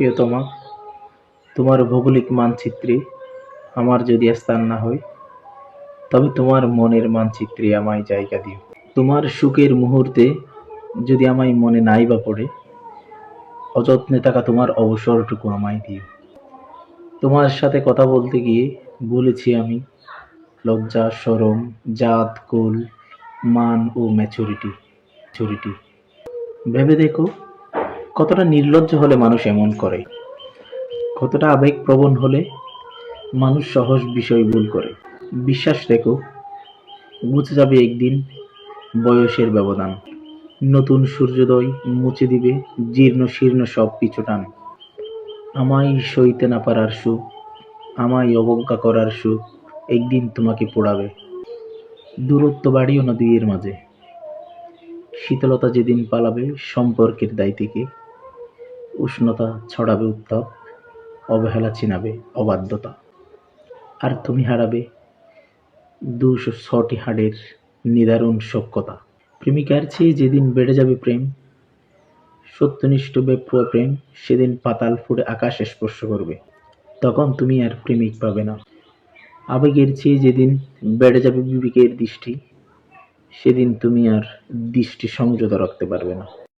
প্রিয়তমা তোমার ভৌগোলিক মানচিত্রে আমার যদি স্থান না হয়, তবে তোমার মনের মানচিত্রে আমায় জায়গা দিও। তোমার সুখের মুহূর্তে যদি আমায় মনে নাই বা পড়ে, অযত্নে থাকা তোমার অবসরটুকু আমায় দিও। তোমার সাথে কথা বলতে গিয়ে বলেছি আমি, লজ্জা সরম জাত, কুল, মান ও ম্যাচুরিটি ম্যাচুরিটি ভেবে দেখো কতটা নির্লজ্জ হলে মানুষ এমন করে? কতটা আবেগপ্রবণ হলে মানুষ সহজ বিষয় ভুল করে? বিশ্বাস রেখো বুঝে যাবে একদিন বয়সের ব্যবধান। নতুন সূর্যোদয় মুছে দিবে জীর্ণ শীর্ণ সব পিছু টান। আমায় সইতে না পারার সুখ, আমায় অবজ্ঞা করার সুখ একদিন তোমাকে পোড়াবে। দূরত্ব বাড়িও না দুইয়ের মাঝে। শীতলতা যেদিন পালাবে সম্পর্কের দায় থেকে। উষ্ণতা ছড়াবে উত্তাপ, অবহেলা চিনাবে অবাধ্যতা। আর তুমি হারাবে দুশো ছটি হাড়ের নিদারুণ সক্ষতা প্রেমিকার চেয়ে যেদিন বেড়ে যাবে প্রেম, সত্যনিষ্ঠ বেপ্রয়া প্রেম সেদিন পাতাল ফুটে আকাশ স্পর্শ করবে। তখন তুমি আর প্রেমিক পাবে না। আবেগের চেয়ে যেদিন বেড়ে যাবে বিবেকের দৃষ্টি, সেদিন তুমি আর দৃষ্টি সংযত রাখতে পারবে না।